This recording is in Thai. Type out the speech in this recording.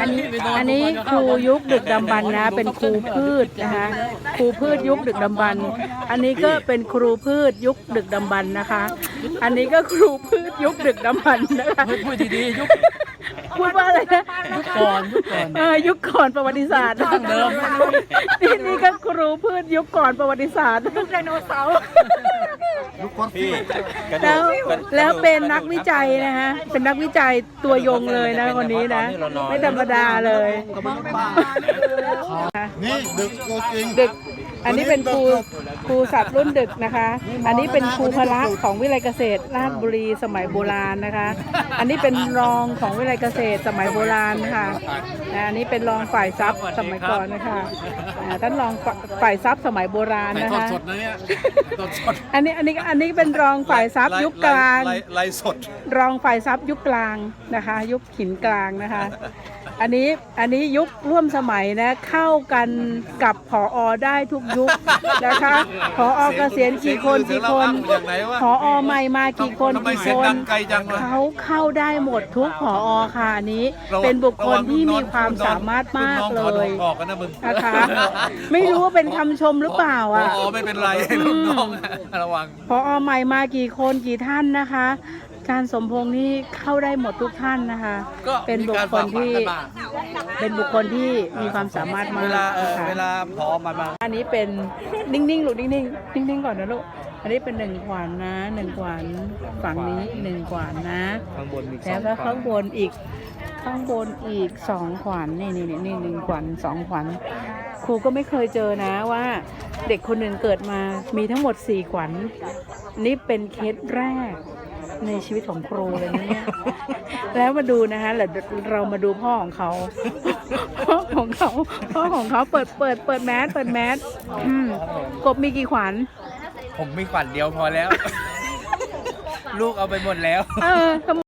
อันนี้อันนี้ครูยุคดึกดำบรรพ์นะ เป็นครูพืชนะคะครูพืชยุคดึกดำบรรพ์อันนี้ก็เป็นครูพืชยุคดึกดำบรรพ์นะคะ อันนี้ก็ครูพืชยุคดึกดำบรรพ์นะคะพูดดีๆยุคพูดว่าอะไรนะยุคก่อนยุคก่อนเออยุคก่อนประวัติศาสตร์ดั้งเดิมนี่นี่ก็ครูพืชยุคก่อนประวัติศาสตร์ยุคไดโนเสาร์ พี่กระดูแล้วกกระแล้วกระดูกเป็นนักวิจัยนะฮะ เป็นนักวิจัยตัวยงเลยนะคนนี้นะ ไม่ธรรมดาเลยนี่ดึกตัวจริง ดึก อันนี้เป็นครูครูสัตว์รุ่นดึกนะคะ อันนี้เป็นครูพละของวิไลเกษตรราชบุรีสมัยโบราณนะคะ อันนี้เป็นรองของวิไลเกษตรสมัยโบราณค่ะอ่าอันนี้เป็นรองฝ่ายทรัพย์สมัยก่อนนะคะอ่าท่านรองฝ่ายทรัพย์สมัยโบราณถ่ายนะทอดคะสดนะเนี่ยทอดสดอันนี้อันนี้อันนี้เป็นรองฝ่ายทรัพย์ยุคกลางไไไลฟ์สดรองฝ่ายทรัพย์ยุคกลางนะคะ ยุคหินกลางนะคะ อันนี้อันนี้ยุคร่วมสมัยนะเข้ากันกับผออได้ทุกยุคนะคะผออเกษียณกี่คนกี่คนเสียงคือเสียงเราอ้างมาจากไหนวะผออใหม่มากี่คนทำไมกี่เสียคงดันงไกลจังวะเขาเข้าได้หมดทุกผออค่ะอันนี้ระวังเป็นบุคคลที่ระมีงความสามารถมากรุ่นน้องเลถอดยออกกันนะมึงนะคะไม่รู้ว่าเป็นคำชมหรือเปล่าอะอ๋อไม่เป็นไรรุ่นน้องอะระวังพอใหม่มากี่คนกี่ท่านนะคะ การสมพงษ์นี่เข้าได้หมดทุกท่านนะคะ ก็เป็นบุคคลที่ มีการฝากฝังกันมาเป็นบุคคลที่มีความสามารถมากเวลาเออนะคะ เวลาพอมามาอันนี้เป็นนิ่งๆลูกนิ่งๆนิ่งๆก่อนนะลูก อันนี้เป็นหนึ่งขวานนะหนึ่งขวานฝั่งนี้หนึ่งขวานนะข้างบนมีแล้วก็ข้างบนอีกข้างบนอีกสองขวานนี่นี่นี่นี่หนึ่งขวานสองขวานครูก็ไม่เคยเจอนะว่า เด็กคนหนึ่งเกิดมามีทั้งหมดสี่ขวัญนี่เป็นเคสแรก ในชีวิตของครูเลยนะเนี่ย แล้วมาดูนะคะแล้วเรามาดูพ่อของเขาพ่อของเขาพ่อของเขาเปิดเปิดเปิดแมสเปิดแมสอืมกบมีกี่ขวัญ ผมมีขวัญเดียวพอแล้ว ลูกเอาไปหมดแล้ว เออทำ